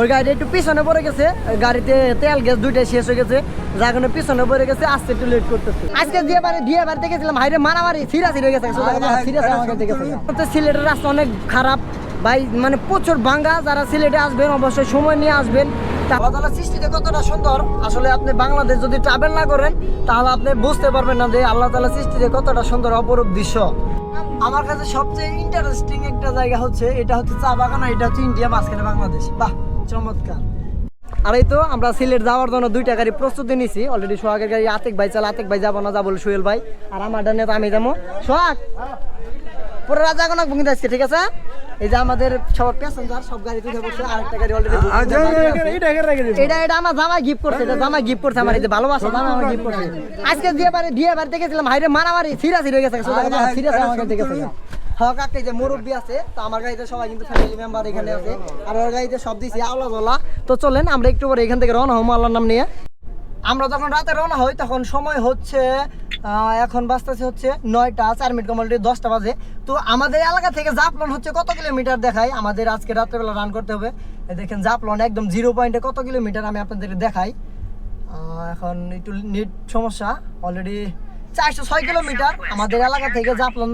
ওই গাড়িটা একটু পিছনে পড়ে গেছে। গাড়িতে তেল গ্যাস দুইটাই শেষ হয়ে গেছে। যার কারণে পিছনে পড়ে গেছে আস্তে একটু লেট করতেছে। আজকে দিয়ে বাড়ি দিয়ে বাড়ি দেখেছিলাম হাইরে মারামারি সিরিয়াস হয়ে গেছে। সিলেটের রাস্তা অনেক খারাপ। ভাই মানে প্রচুর ভাঙ্গা। যারা সিলেটে আসবেন অবশ্যই সময় নিয়ে আসবেন। তাআলার সৃষ্টিতে কতটা সুন্দর। আসলে আপনি বাংলাদেশ যদি ট্রাভেল না করেন তাহলে আপনি বুঝতে পারবেন না যে আল্লাহ তাআলার সৃষ্টিতে কতটা সুন্দর অপরূপ দৃশ্য। আমার কাছে সবচেয়ে ইন্টারেস্টিং একটা জায়গা হচ্ছে এটা হচ্ছে চা বাগান আর এটা হচ্ছে ইন্ডিয়া মাঝখানে বাংলাদেশ। বাহ! চমৎকার। আর এই তো আমরা সিলেট যাওয়ার জন্য দুইটা গাড়ি প্রস্তুতি নিছি। অলরেডি সোহাগের গাড়ি আতেক ভাই চাল আতেক ভাই যাব না যাব সোহেল ভাই। আর আমার ডানে তো আমি যাব। সোহাগ পুরো রাজা কোনো ভঙ্গি আজকে ঠিক আছে? এই যে আমাদের সবার প্যাসেঞ্জার সব গাড়ি তুলে বসে আরেকটা গাড়ি অলরেডি এটা এটা আমার জামাই গিফট করছে এটা জামাই গিফট করছে আমার এই যে ভালোবাসা জামা আমার গিফট করছে। আজকে দিয়ে বাড়ি দিয়ে বাড়ি দেখেছিলাম হাইরে মারামারি সিরিয়াস হয়ে গেছে সিরিয়াস কাছে গেছে হ্যাঁ কাকা যে মুরব্বী আছে, তো আমার গাড়িতে সবাই কিন্তু ফ্যামিলি মেম্বার এখানে আছে। আর ওর গাড়িতে সব দিছি আওলা জলা তো চলেন, আমরা একটু পরে এখান থেকে রওনা হব আল্লাহর নাম নিয়ে। আমরা যখন রাতে রওনা হই, তখন সময় হচ্ছে এখন বাজতেছে হচ্ছে নয়টা, চার মিনিট কমলটি দশটা বাজে। তো আমাদের এলাকা থেকে জাপলন হচ্ছে কত কিলোমিটার দেখাই? আমাদের আজকে রাত্রেবেলা রান করতে হবে। দেখেন জাপলন একদম জিরো পয়েন্টে কত কিলোমিটার আমি আপনাদের দেখাই। এখন একটু নেট সমস্যা অলরেডি চারশো ছয় কিলোমিটার আমাদের এলাকা থেকে জাপলন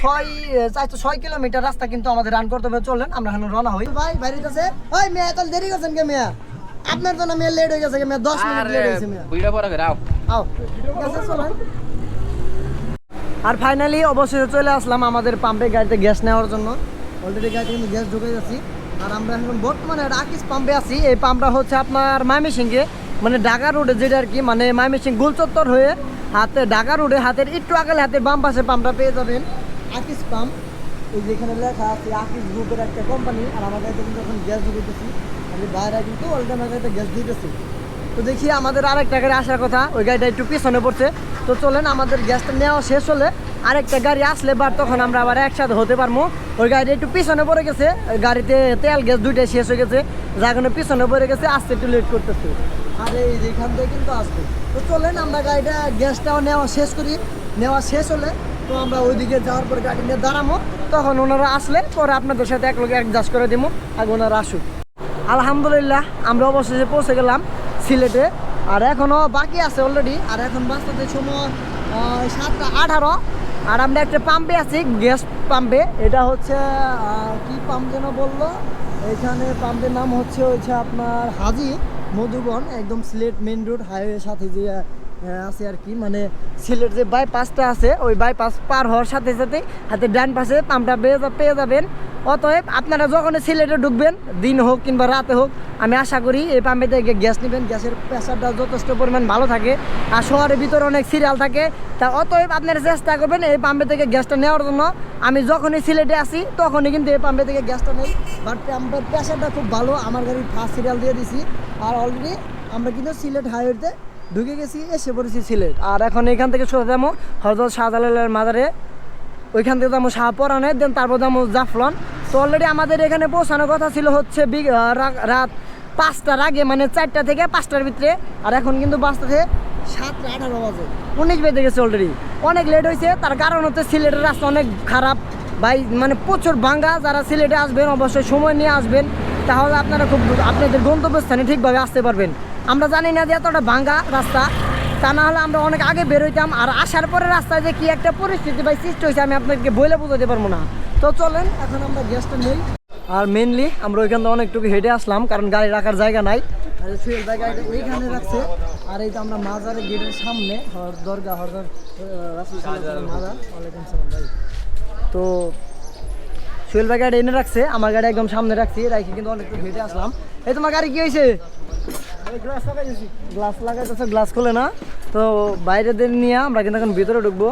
ছয় চারশো ছয় কিলোমিটার রাস্তা কিন্তু আমাদের রান করতে হবে। চলেন আমরা এখন রওনা হই। ভাই বাইরে আছে ওই মেয়ে এত দেরি করছেন কে মেয়ে? আপনার জন্য মেয়ে লেট হয়ে গেছে কে মেয়ে? দশ মিনিট লেট হয়েছে মেয়ে। বুইড়া পড়া করে আও চলেন। আর ফাইনালি অবশেষে চলে আসলাম আমাদের পাম্পে গাড়িতে গ্যাস নেওয়ার জন্য। অলরেডি গাড়িতে কিন্তু গ্যাস ঢুকে যাচ্ছি আর আমরা এখন বর্তমানে রাকিস পাম্পে আছি। এই পাম্পটা হচ্ছে আপনার মাইমিসিংকে মানে ঢাকা রোডে যেটা আর কি মানে মাইমিসিং গোলচত্বর হয়ে হাতে ঢাকা রোডে হাতের একটু আগে হাতের বাম পাশে পাম্পটা পেয়ে যাবেন। আকিস পাম্প এই যেখানে লেখা আছে আকিস গ্রুপের একটা কোম্পানি আর আমার গাড়িতে কিন্তু এখন গ্যাস ঢুকেছি। আমি বাইরে কিন্তু অলরেডি আমার গাড়িতে গ্যাস দিতেছি তো দেখি আমাদের আরেকটা গাড়ি আসার কথা ওই গাড়িটা একটু পিছনে পড়ছে। তো চলেন আমাদের গ্যাসটা নেওয়া শেষ হলে আরেকটা গাড়ি আসলে বার তখন আমরা আবার একসাথে হতে পারব। ওই গাড়িটা একটু পিছনে পড়ে গেছে গাড়িতে তেল গ্যাস দুইটাই শেষ হয়ে গেছে। যার কারণে পিছনে পড়ে গেছে আসতে একটু লেট করতেছে। আর এই এখান থেকে কিন্তু আসবে। তো চলেন, আমরা গাড়িটা গ্যাসটাও নেওয়া শেষ করি। নেওয়া শেষ হলে তো আমরা ওইদিকে যাওয়ার পর গাড়ি নিয়ে দাঁড়াবো তখন ওনারা আসলে পরে আপনাদের সাথে এক লোক অ্যাডজাস্ট করে দিব আগে ওনারা আসুক। আলহামদুলিল্লাহ, আমরা অবশেষে পৌঁছে গেলাম সিলেটে। আর এখনও বাকি আছে অলরেডি আর এখন বাঁচতে সময় সাতটা আঠারো। আর আমরা একটা পাম্পে আছি, গ্যাস পাম্পে। এটা হচ্ছে কি পাম্প যেন বলল? এখানে পাম্পের নাম হচ্ছে হচ্ছে আপনার হাজি। মধুবন, একদম সিলেট মেন রোড হাইওয়ের সাথে যে আছে আর কি মানে সিলেট যে বাইপাসটা আছে, ওই বাইপাস পার হওয়ার সাথে সাথে হাতে ডান পাশে পাম্পটা পেয়ে পেয়ে যাবেন। অতএব আপনারা যখন সিলেটে ঢুকবেন, দিন হোক কিংবা রাতে হোক, আমি আশা করি এই পাম্পে থেকে গ্যাস নেবেন, গ্যাসের প্রেশারটা যথেষ্ট পরিমাণ ভালো থাকে আর শহরের ভিতরে অনেক সিরিয়াল থাকে। তা অতএব আপনারা চেষ্টা করবেন এই পাম্পে থেকে গ্যাসটা নেওয়ার জন্য। আমি যখনই সিলেটে আসি, তখনই কিন্তু এই পাম্পে থেকে গ্যাসটা নেই। বাট পাম্পের প্রেশারটা খুব ভালো, আমার গাড়ির ফার্স্ট সিরিয়াল দিয়ে দিছি। আর অলরেডি আমরা কিন্তু সিলেট হাইওয়েতে ঢুকে গেছি, এসে পড়েছি সিলেট। আর এখন এখান থেকে সোজা যাব হরদত শাহজালালের মাজারে। ওইখান থেকে যাব শাহপরানে দেন তারপর যাব জাফলন। তো অলরেডি আমাদের এখানে পৌঁছানোর কথা ছিল হচ্ছে রাত পাঁচটার আগে মানে চারটা থেকে পাঁচটার ভিতরে। আর এখন কিন্তু বাঁচতেছে সাতটা আঠারো বাজে। উনিশ বেজে গেছে অলরেডি অনেক লেট হয়েছে তার কারণ হচ্ছে সিলেটের রাস্তা অনেক খারাপ। ভাই মানে প্রচুর ভাঙ্গা। যারা সিলেটে আসবেন, অবশ্যই সময় নিয়ে আসবেন। তাহলে আপনারা খুব আপনাদের গন্তব্যস্থানে ঠিকভাবে আসতে পারবেন। আমরা জানি না যে এতটা ভাঙ্গা রাস্তা। তা না হলে আমরা অনেক আগে বের হইতাম আর আসার পরে রাস্তায় যে কি একটা পরিস্থিতি ভাই সৃষ্টি হয়েছে, আমি আপনাকে বলে বোঝাতে পারব না। তো চলেন, এখন আমরা গ্যাসটা নেই। আর মেনলি আমরা ওইখান থেকে অনেকটুকু হেঁটে আসলাম, কারণ গাড়ি রাখার জায়গা নাই। রাখছে। আর এই তো আমরা মাজারের গেটের সামনে দরগা মাজার। ভাই। তো গাড়ি এনে রাখছে, আমার গাড়ি একদম সামনে রাখছি রাখি কিন্তু অনেকটুকু হেঁটে আসলাম। এই তোমার গাড়ি কি হয়েছে? গ্লাস লাগাইতেছে। গ্লাস খুলে না। তো বাইরে নিয়ে আমরা কিন্তু এখন ভিতরে ঢুকবো।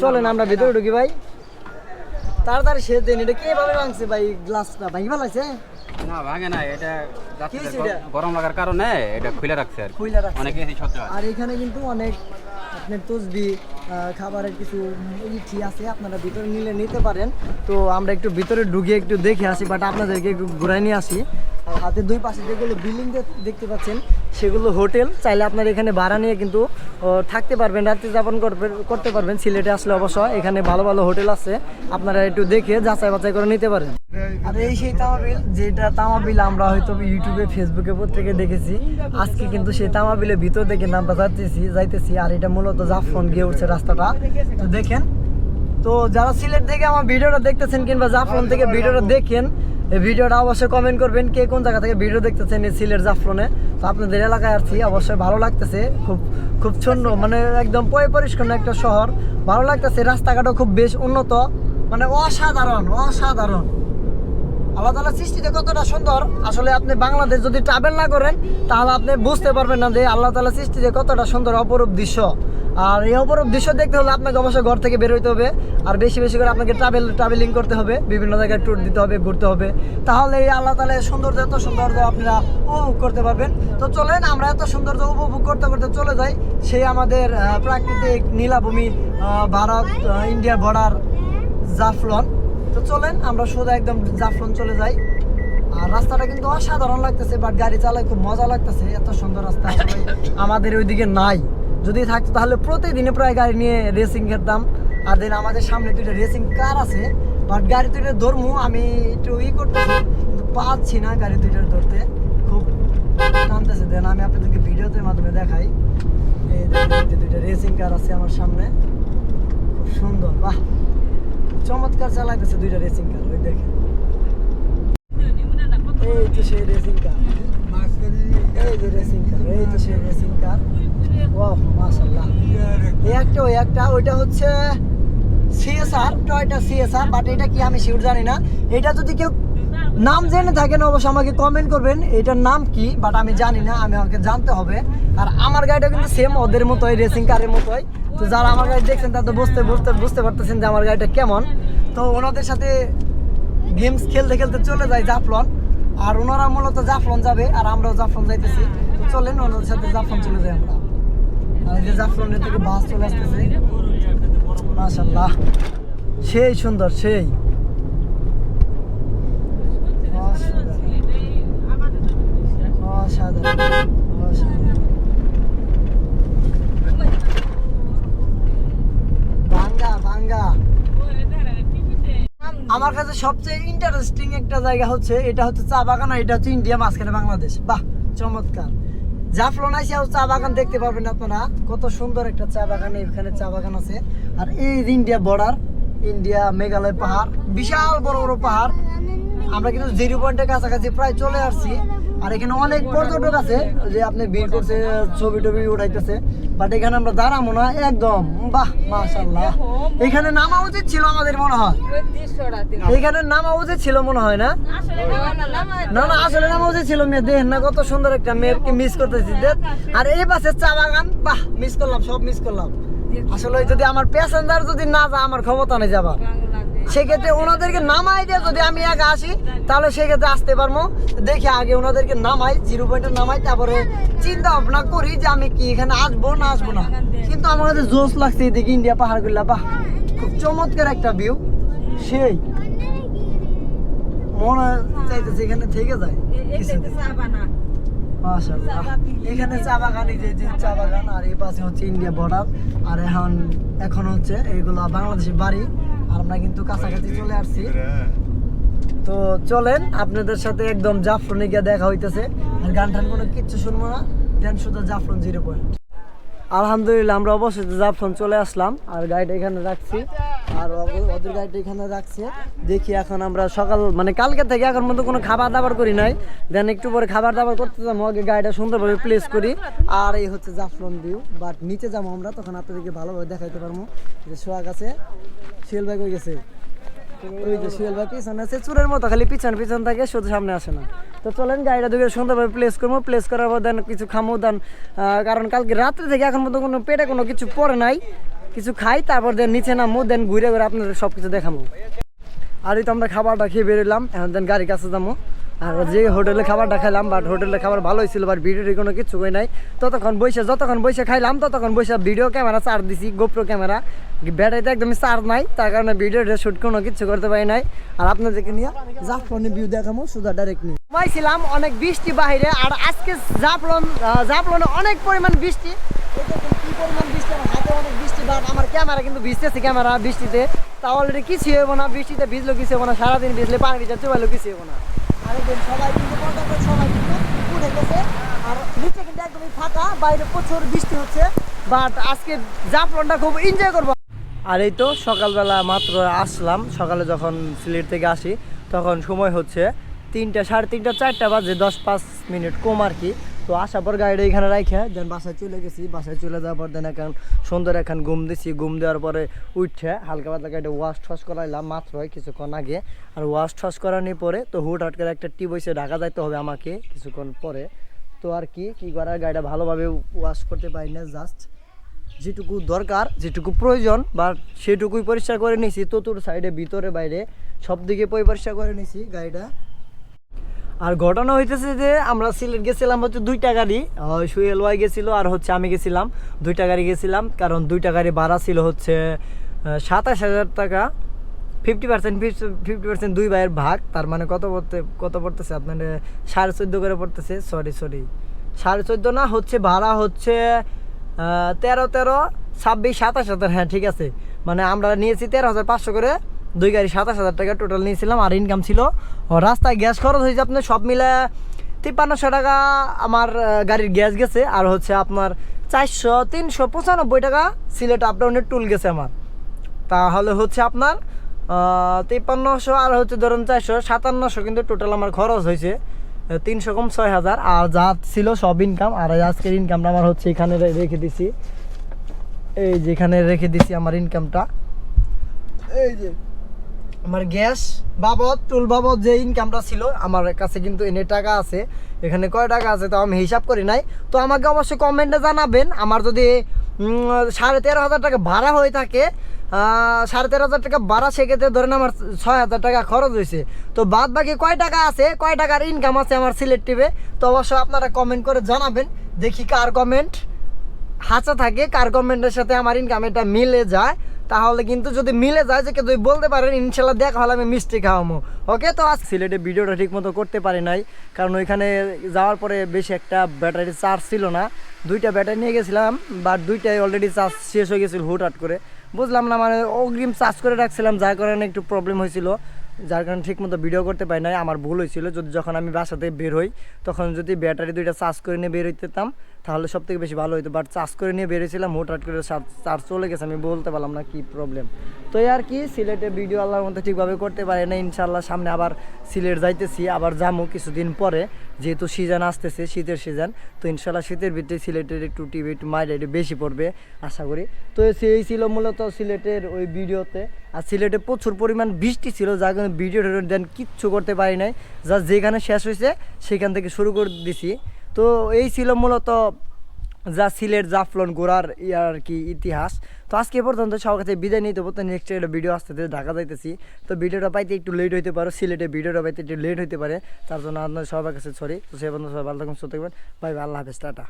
চলেন আমরা ভিতরে ঢুকি ভাই। তাড়াতাড়ি সে দেন এটা কে ভাবে ভাঙছে ভাই গ্লাসটা ভাঙি ফেলাইছে না ভাঙে না এটা রাত্রে কি হয়েছে গর- এটা? গরম লাগার কারণে এটা খুলে রাখছে আর। রাখছে। অনেকে এখানে কিন্তু অনেক আপনার তসবি আহ, খাবারের কিছু ইটি আছে আপনারা ভিতরে নিলে নিতে পারেন। তো আমরা একটু ভিতরে ঢুকে একটু দেখে আসি বাট আপনাদেরকে একটু ঘুরাই নিয়ে আসি। হাতের দুই পাশে যেগুলো বিল্ডিং দেখতে পাচ্ছেন, সেগুলো হোটেল। চাইলে আপনার এখানে ভাড়া নিয়ে কিন্তু থাকতে পারবেন, রাত্রি যাপন করতে পারবেন, সিলেটে আসলে অবশ্য। এখানে ভালো ভালো হোটেল আছে, আপনারা একটু দেখে যাচাই বাছাই করে নিতে পারেন। আর এই সেই তামাবিল, যেটা তামাবিল আমরা হয়তো ইউটিউবে, ফেসবুকে প্রত্যেকে দেখেছি, আজকে কিন্তু সেই তামাবিলের ভিতর দেখে নামটা যাইতেছি যাইতেছি, আর এটা মূলত জাফরন গিয়ে উঠছে রাস্তাটা। তো দেখেন, তো যারা সিলেট থেকে আমার ভিডিওটা দেখতেছেন কিংবা জাফরন থেকে ভিডিওটা দেখেন এই ভিডিওটা অবশ্যই কমেন্ট করবেন কে কোন জায়গা থেকে ভিডিও দেখতেছেন এই সিলেট জাফরনে। তো আপনাদের এলাকায় আসছি অবশ্যই ভালো লাগতেছে। খুব খুব সুন্দর মানে একদম পরিষ্কার একটা শহর। ভালো লাগতেছে, রাস্তাঘাটও খুব বেশ উন্নত। মানে অসাধারণ অসাধারণ। আল্লাহ তালা সৃষ্টিতে কতটা সুন্দর। আসলে আপনি বাংলাদেশ যদি ট্রাভেল না করেন, তাহলে আপনি বুঝতে পারবেন না যে আল্লাহ তালা সৃষ্টিতে কতটা সুন্দর, অপরূপ দৃশ্য। আর এই অপরূপ দৃশ্য দেখতে হলে আপনাকে অবশ্যই ঘর থেকে বের হইতে হবে। আর বেশি বেশি করে আপনাকে ট্রাভেল ট্রাভেলিং করতে হবে। বিভিন্ন জায়গায় ট্যুর দিতে হবে, ঘুরতে হবে। তাহলে এই আল্লাহ তালা সৌন্দর্য, এত সৌন্দর্য আপনারা উপভোগ করতে পারবেন। তো চলেন, আমরা এত সৌন্দর্য উপভোগ করতে করতে চলে যাই। সেই আমাদের প্রাকৃতিক নীলাভূমি ভারত ইন্ডিয়া বর্ডার জাফলন। তো চলেন, আমরা সোজা একদম জাফলন চলে যাই। আর রাস্তাটা কিন্তু অসাধারণ লাগতেছে বাট গাড়ি চালায় খুব মজা লাগতেছে। এত সুন্দর রাস্তা আমাদের ওইদিকে নাই। যদি থাকতো তাহলে প্রতিদিনে প্রায় গাড়ি নিয়ে রেসিং খেতাম আর দেন আমাদের সামনে দুইটা রেসিং কার আছে বাট গাড়ি দুইটা ধরমু, আমি একটু ই করতেছি, কিন্তু পাচ্ছি না গাড়ি দুইটার ধরতে। খুব টানতেছে। দেন আমি আপনাদেরকে ভিডিওতে মাধ্যমে দেখাই। এই যে দুইটা রেসিং কার আছে আমার সামনে। খুব সুন্দর। বাহ! চমৎকার চালাইতেছে দুইটা রেসিং কার ওই দেখেন। এই তো সেই রেসিং কার এই যে রেসিং কার এই তো সেই রেসিং কার ওয়াও মাশাআল্লাহ এই একটা, ওই একটা, ওইটা হচ্ছে সিএসআর টয়টা সিএসআর বাট এটা কি আমি শিওর জানি না। এটা যদি কেউ নাম জেনে থাকেন, অবশ্যই আমাকে কমেন্ট করবেন, এটার নাম কি বাট আমি জানি না, আমি আমাকে জানতে হবে। আর আমার গাড়িটা কিন্তু সেম ওদের মতোই রেসিং কারের মতোই। তো যারা আমার গাড়ি দেখছেন, তারা তো বুঝতে বুঝতে বুঝতে পারতেছেন যে আমার গাড়িটা কেমন। তো ওনাদের সাথে গেমস খেলতে খেলতে চলে যায় জাফলন। আর ওনারা মূলত জাফলন যাবে আর আমরাও জাফলন যাইতেছি। চলেন, ওনাদের সাথে জাফলন চলে যাই আমরা। জাফলনের থেকে বাস চলে আসতেছে। মাশাল্লাহ সেই সুন্দর, সেই। আমার কাছে সবচেয়ে ইন্টারেস্টিং একটা জায়গা হচ্ছে, এটা হচ্ছে চা বাগান আর এটা হচ্ছে ইন্ডিয়া, মাঝখানে বাংলাদেশ। বাহ, চমৎকার। জাফলন আইসিয়াও চা বাগান দেখতে পারবেন আপনারা। কত সুন্দর একটা চা বাগান, এখানে চা বাগান আছে। আর এই ইন্ডিয়া বর্ডার ইন্ডিয়া মেঘালয় পাহাড়, বিশাল বড় বড় পাহাড়। আমরা কিন্তু জিরো পয়েন্টের কাছাকাছি প্রায় চলে আসছি। আর এখানে অনেক পর্যটক আছে, যে আপনি ভিড় করছে, ছবি টবি উঠাইতেছে বাট এখানে আমরা দাঁড়াবো না, একদম, বাহ মাশাল্লাহ এখানে নামা উচিত ছিল আমাদের, মনে হয়। এখানে নামা উচিত ছিল, মনে হয় না? না না, আসলে নামা উচিত ছিল, মেয়ে, দেখেন না কত সুন্দর একটা মেয়েকে মিস করতেছি। আর এই পাশে চা বাগান, বাহ মিস করলাম, সব মিস করলাম। আসলে যদি আমার প্যাসেঞ্জার যদি না যায়, আমার ক্ষমতা নেই যাবার। সেক্ষেত্রে ওনাদেরকে নামাই দিয়ে যদি আমি একা আসি, তাহলে সেক্ষেত্রে আসতে পারব। দেখি আগে ওনাদেরকে নামাই, জিরো পয়েন্টে নামাই, তারপরে চিন্তা ভাবনা করি যে আমি কি এখানে আসব না আসব না। কিন্তু আমার কাছে জোশ লাগছে এদিকে ইন্ডিয়া পাহাড়গুলা বাহ! খুব চমৎকার একটা ভিউ সেই। মনে চাইতেছে এখানে থেকে যায়। এখানে চা বাগান চা বাগান আর এই পাশে হচ্ছে ইন্ডিয়া বর্ডার আর এখন এখন হচ্ছে এগুলা বাংলাদেশের বাড়ি। আমরা কিন্তু কাছাকাছি চলে আসছি। তো চলেন আপনাদের সাথে একদম জাফরনে গিয়ে দেখা হইতেছে। আর গান টান কোনো কিচ্ছু শুনব না। দেন শুধু জাফরন জিরো পয়েন্ট। আলহামদুলিল্লাহ আমরা অবশ্যই জাফরন চলে আসলাম। আর গাড়িটা এখানে রাখছি। আর ওদের- গাড়িটা এখানে রাখছি। দেখি এখন আমরা সকাল মানে কালকে থেকে এখন মতো কোনো খাবার দাবার করি নাই। দেন একটু পরে খাবার দাবার করতে যাব, আগে গাড়িটা সুন্দরভাবে প্লেস করি। আর এই হচ্ছে জাফলন ভিউ বাট নিচে যাব আমরা, তখন আপনাদেরকে ভালোভাবে দেখাইতে পারব। যে সোয়াগ আছে, শিয়াল ব্যাগ হয়ে গেছে? ওই যে শিয়াল ব্যাগ পিছনে আছে, চুরের মতো, খালি পিছন পিছন থাকে, শুধু সামনে আসে না। তো চলেন, গাড়িটা দিকে সুন্দরভাবে প্লেস করব। প্লেস করার পর দেন কিছু খামো, দেন কারণ কালকে রাত্রে থেকে এখন মতো কোনো পেটে কোনো কিছু পড়ে নাই। কিছু খাই, তারপর দেন নিচে নামো দেন ঘুরে ঘুরে আপনাদের সব কিছু দেখাবো। আর এই তো আমরা খাবারটা খেয়ে বেরোলাম এখন দেন গাড়ির কাছে যাব। আর যে হোটেলে খাবারটা খাইলাম বাট হোটেলে খাবার ভালো হয়েছিল বাট ভিডিওটি কোনো কিছু কই নাই। ততক্ষণ বসে যতক্ষণ বসে খাইলাম, ততক্ষণ বসে ভিডিও ক্যামেরা চার্জ দিছি গোপ্রো ক্যামেরা। ব্যাটারিতে একদমই চার্জ নাই, তার কারণে ভিডিওটা শ্যুট কোনো কিছু করতে পারি নাই। আর আপনাদেরকে নিয়ে জাফরনের ভিউ দেখাবো, সুদা ডাইরেক্ট নিয়ে। ঘুমাইছিলাম, অনেক বৃষ্টি বাহিরে, আর আজকে জাফলন জাফলনে অনেক পরিমাণ বৃষ্টি এই দেখুন কি পরিমাণ বৃষ্টি আমার হাতে বাট আমার ক্যামেরা কিন্তু ভিজতেছে, ক্যামেরা বৃষ্টিতে। তা অলরেডি কিছু হব না, বৃষ্টিতে ভিজলো কিছু হব না, সারাদিন ভিজলে পানি ভিজে চুবাইলো কিছু হব না। আর দেখুন সবাই কিন্তু সবাই কিন্তু উঠে গেছে। আর নিচে কিন্তু একদমই ফাঁকা, বাইরে প্রচুর বৃষ্টি হচ্ছে। বাট আজকে জাফলনটা খুব এনজয় করব। আর এই তো সকালবেলা মাত্র আসলাম, সকালে যখন সিলেট থেকে আসি, তখন সময় হচ্ছে তিনটা, সাড়ে তিনটা, চারটা বাজে, দশ পাঁচ মিনিট কম আর কি। তো আসার পর গাড়িটা এখানে রাখে দেন বাসায় চলে গেছি, বাসায় চলে যাওয়ার পর দেন এখন সুন্দর এখন ঘুম দিছি। ঘুম দেওয়ার পরে উঠছে হালকা পাতলা গাড়িটা ওয়াশ ঠস করাইলাম মাত্র কিছুক্ষণ আগে। আর ওয়াশ ঠস করানোর পরে তো হুট হাট করে একটা টিপ হয়েছে ঢাকা যাইতে হবে আমাকে কিছুক্ষণ পরে। তো আর কি কি করার? গাড়িটা ভালোভাবে ওয়াশ করতে পারি না জাস্ট যেটুকু দরকার, যেটুকু প্রয়োজন বা সেটুকুই পরিষ্কার করে নিয়েছি তোর সাইডে ভিতরে, বাইরে সব দিকে পরিষ্কার করে নিয়েছি গাড়িটা। আর ঘটনা হইতেছে যে আমরা সিলেট গেছিলাম হচ্ছে দুইটা গাড়ি সুয়েল ওয়াই গেছিল আর হচ্ছে আমি গেছিলাম। দুইটা গাড়ি গেছিলাম, কারণ দুইটা গাড়ি ভাড়া ছিল হচ্ছে সাতাশ হাজার টাকা। ফিফটি পার্সেন্ট ফিফটি পার্সেন্ট দুই ভাইয়ের ভাগ, তার মানে কত পড়তে, কত পড়তেছে আপনার সাড়ে চোদ্দ করে পড়তেছে সরি সরি সাড়ে চোদ্দ না, হচ্ছে ভাড়া হচ্ছে তেরো তেরো, ছাব্বিশ, সাতাশ হাজার হ্যাঁ ঠিক আছে। মানে আমরা নিয়েছি তেরো হাজার পাঁচশো করে দুই গাড়ি সাতাশ হাজার টাকা টোটাল নিয়েছিলাম আর ইনকাম ছিল। রাস্তায় গ্যাস খরচ হয়েছে আপনার সব মিলে তিপ্পান্নশো টাকা আমার গাড়ির গ্যাস গেছে। আর হচ্ছে আপনার চারশো, তিনশো পঁচানব্বই টাকা সিলেট আপ ডাউনের টুল গেছে আমার। তাহলে হচ্ছে আপনার তিপ্পান্নশো আর হচ্ছে ধরুন চারশো, সাতান্নশো কিন্তু টোটাল আমার খরচ হয়েছে। তিনশো কম ছয় হাজার। আর যা ছিল সব ইনকাম আর আজকের ইনকামটা আমার হচ্ছে এখানে রেখে দিছি। এই যেখানে রেখে দিছি আমার ইনকামটা এই যে আমার গ্যাস বাবদ, টুল বাবদ যে ইনকামটা ছিল, আমার কাছে কিন্তু এনে টাকা আছে। এখানে কয় টাকা আছে তো আমি হিসাব করি নাই। তো আমাকে অবশ্যই কমেন্টে জানাবেন। আমার যদি সাড়ে তেরো হাজার টাকা ভাড়া হয়ে থাকে সাড়ে তেরো হাজার টাকা ভাড়া, সেক্ষেত্রে ধরেন আমার ছয় হাজার টাকা খরচ হয়েছে। তো বাদ বাকি কয় টাকা আছে, কয় টাকার ইনকাম আছে আমার সিলেট টিভে তো অবশ্যই আপনারা কমেন্ট করে জানাবেন। দেখি কার কমেন্ট হাঁচা থাকে, কার কমেন্টের সাথে আমার ইনকাম এটা মিলে যায়। তাহলে কিন্তু যদি মিলে যায় যে কেউ বলতে পারেন, ইনশাল্লাহ দেখা হলে আমি মিষ্টি খাওয়াবো ওকে তো আজ সিলেটে ভিডিওটা ঠিক মতো করতে পারি নাই, কারণ ওইখানে যাওয়ার পরে বেশি একটা ব্যাটারি চার্জ ছিল না। দুইটা ব্যাটারি নিয়ে গেছিলাম বাট দুইটাই অলরেডি চার্জ শেষ হয়ে গেছিল হুটহাট করে। বুঝলাম না মানে অগ্রিম চার্জ করে রাখছিলাম, যার কারণে একটু প্রবলেম হয়েছিল, যার কারণে ঠিক মতো ভিডিও করতে পারি নাই, আমার ভুল হয়েছিল। যদি যখন আমি বাসাতে বের হই, তখন যদি ব্যাটারি দুইটা চার্জ করে নিয়ে বের হইতেতাম তাহলে সব থেকে বেশি ভালো হতো বাট চার্জ করে নিয়ে বেরিয়েছিলাম, হুটহাট করে চার্জ চলে গেছে, আমি বলতে পারলাম না কি প্রবলেম তো আর কি, সিলেটে ভিডিও আল্লাহর মতো ঠিকভাবে করতে পারে না ইনশাল্লাহ সামনে আবার সিলেট যাইতেছি, আবার যাব কিছুদিন পরে, যেহেতু সিজন আসতেছে, শীতের সিজন তো ইনশাল্লাহ শীতের ভিতরে সিলেটের একটু টিভি একটু মাইড একটু বেশি পড়বে, আশা করি। তো সেই ছিল মূলত সিলেটের ওই ভিডিওতে আর সিলেটে প্রচুর পরিমাণ বৃষ্টি ছিল যার কারণে ভিডিও দেন কিচ্ছু করতে পারি নাই। যা যেখানে শেষ হয়েছে সেখান থেকে শুরু করে দিছি। তো এই ছিল মূলত যা সিলেট জাফলন ঘোরার ইয়ার আর কি ইতিহাস। তো আজকে পর্যন্ত সবার কাছে বিদায় নিতে বলতে নেক্সট একটা ভিডিও আসতে ঢাকা যাইতেছি। তো ভিডিওটা পাইতে একটু লেট হইতে পারো, সিলেটে ভিডিওটা পাইতে একটু লেট হইতে পারে, তার জন্য আপনার সবার কাছে সরি তো সে পর্যন্ত সবাই ভালো থাকুন, সুস্থ থাকবেন। ভাই আল্লাহ হাফেজ, টাটা।